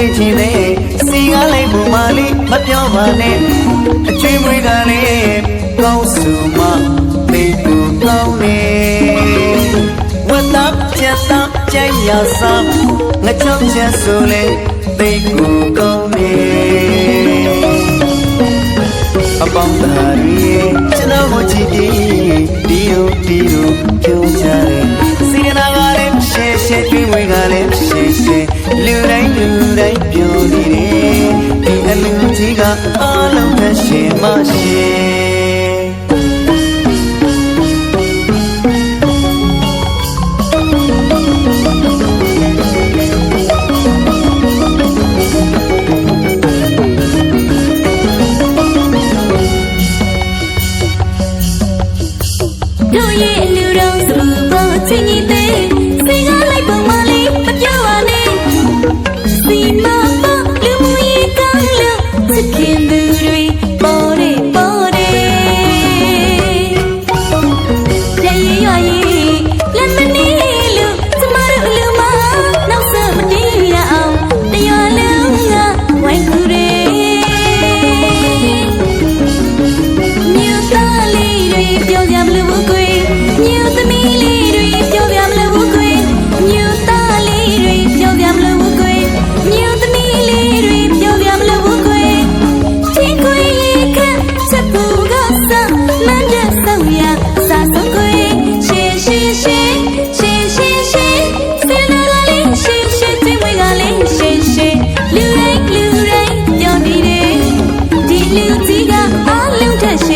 ချင်းချင်းနဲ့စီကားလိုက်ပုံမလေးမပြောပါနဲ့အချွေးမွေးကလည်းကောင်းစုမသိကူကောင်းနေဝတ်သားပြတ်သားကြိုက်ရစားငါချောင်းချက်ဆိုလေသိကူကောင်းနေအပေါင်းသားရီကျွန်တော်ကိုကြည့်ပြီးဒီယိုဒီယိုပြောကြတယ် တိုင်းပြောနေတယ်ဒီအလူကြီးကအလုံးနဲ့ရှင်မရှိတို့ရဲ့အလူတော်စပူပေါ်ချင်းကြီးသေးစိတ်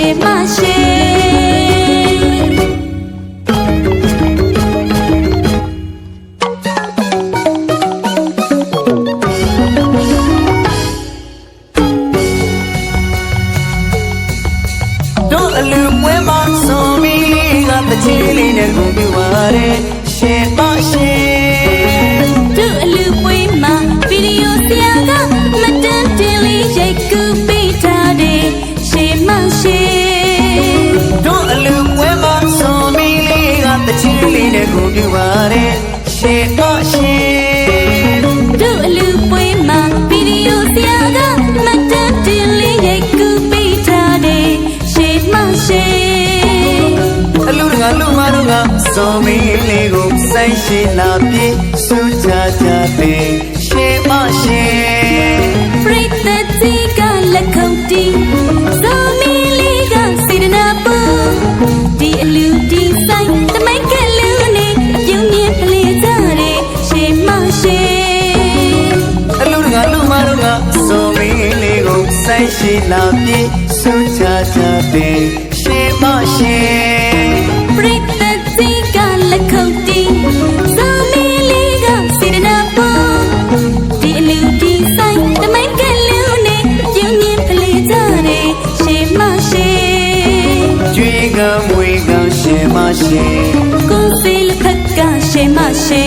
လုံးထက်ရှေမရှိတို့အလူပွဲမှာဆိုပြီးကတ ရှင်ပါရှင်တို့အလူပွေးမှာဗီဒီယိုဆရာကမတန်တင်လေးရိုက်ကူးပေးထားတယ်ရှေမရှိအလူတကလူမတို့ကစောမင်းလေးကိုဆိုင်ရှိလာပြေစူချာချာတဲ့ရှင်ပါရှင်ပရိသတ်ကြီးကလက်ခုပ်တီး ကိုဆိုင်ရှိလာပြေစူချာချာတဲ့ရှင်ပါရှင်ပရိသတ်ကြီးကလက်ခုပ်တီးဇော်မီလေးကစေတနာပူဒီအလူဒီဆိုင်တမိုက်ကလူနေပြုံးမြင်ဖလေကြတယ်ရှေမရှိကျွေးကမွေကရှင်မရှင်ကိုယ်စီလက်ဖက်ကရှေမရှိ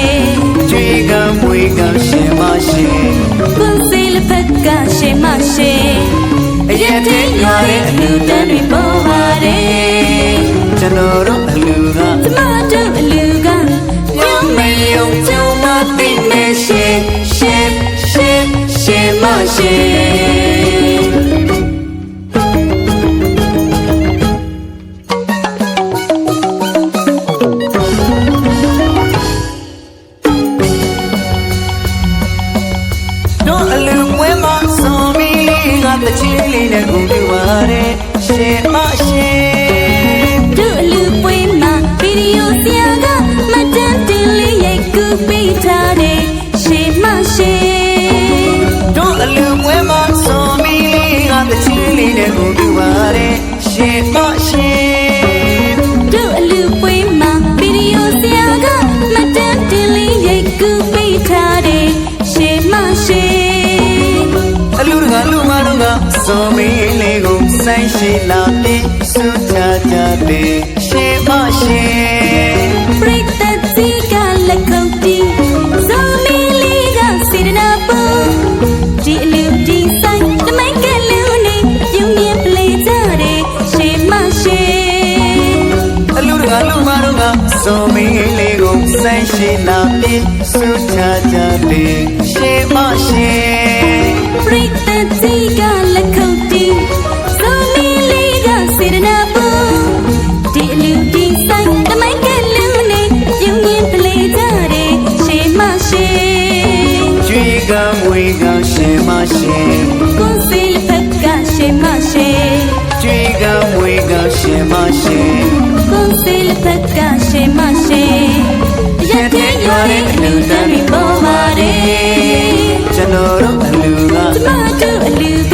ကျွေးကမွေကရှင်မရှ အရက်တည်းရွာတဲ့အလူတန်းတွေပေါ်ပါတယ်ကျွန်တော်တို့အလူကကျမတို့အလူကညမယုံကြုံမသိနေရှင်ရှင်ရှင်ရှင်မရှင် လေးနဲ့ကုန်ပြပါတယ်ရှင်မရှင်တို့အလူပွေးမှာဗီဒီယိုဆရာကမတန်တင်လေးရိုက်ကူးပေးထားတယ်ရှေမရှိတို့အလူပွဲမှာစော်မီလေးကတချီလေးနဲ့ကုန်ပြပါတယ်ရှင်မရှင် လူတကလူမတို့ကစော်မီလေးကိုဆိုင်ရှိလာပြီးစူချာချာတဲ့ရှင်မရှ လူမတို့ကစုံမင်းလေးကိုဆိုင်ရှိနာပြေဆူချကြတယ်ရှေမရှေပရိသတ်ကြီးကလက်ခုပ်တီးစုံမီလေးကစေရနာပူဒီအလူဒီဆိုင်တမိုင်းကလူနေပြုံးရင်တလေးကြတယ်ရှေမရှိကြွေကမွေကရှေမရှေကိုယ်စီလက်ဖက်ကရှေမရှိကြွေကမွေကရှေမရှေကိုယ် စီလက်ဖက်ကရှေမရှိရတဲ့ရွာရဲ့အလူတမ်းပြီးပေါ်ပါတယ်ကျွန်တော်တို့အလူကကျမတို့အလူက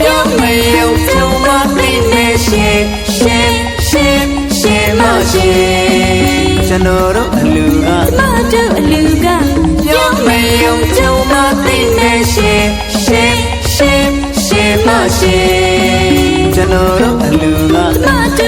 ပြောင်းမမယုံကြုံမသိနေရှေရှေရှေရှေမရှေကျွန်တော်တို့အလူကကျမတို့အလူကပြောင်းမယုံကြုံမသိနေရှေရှေရှေရှေမရှေကျွန်တော်တို့အလူကကျမတို့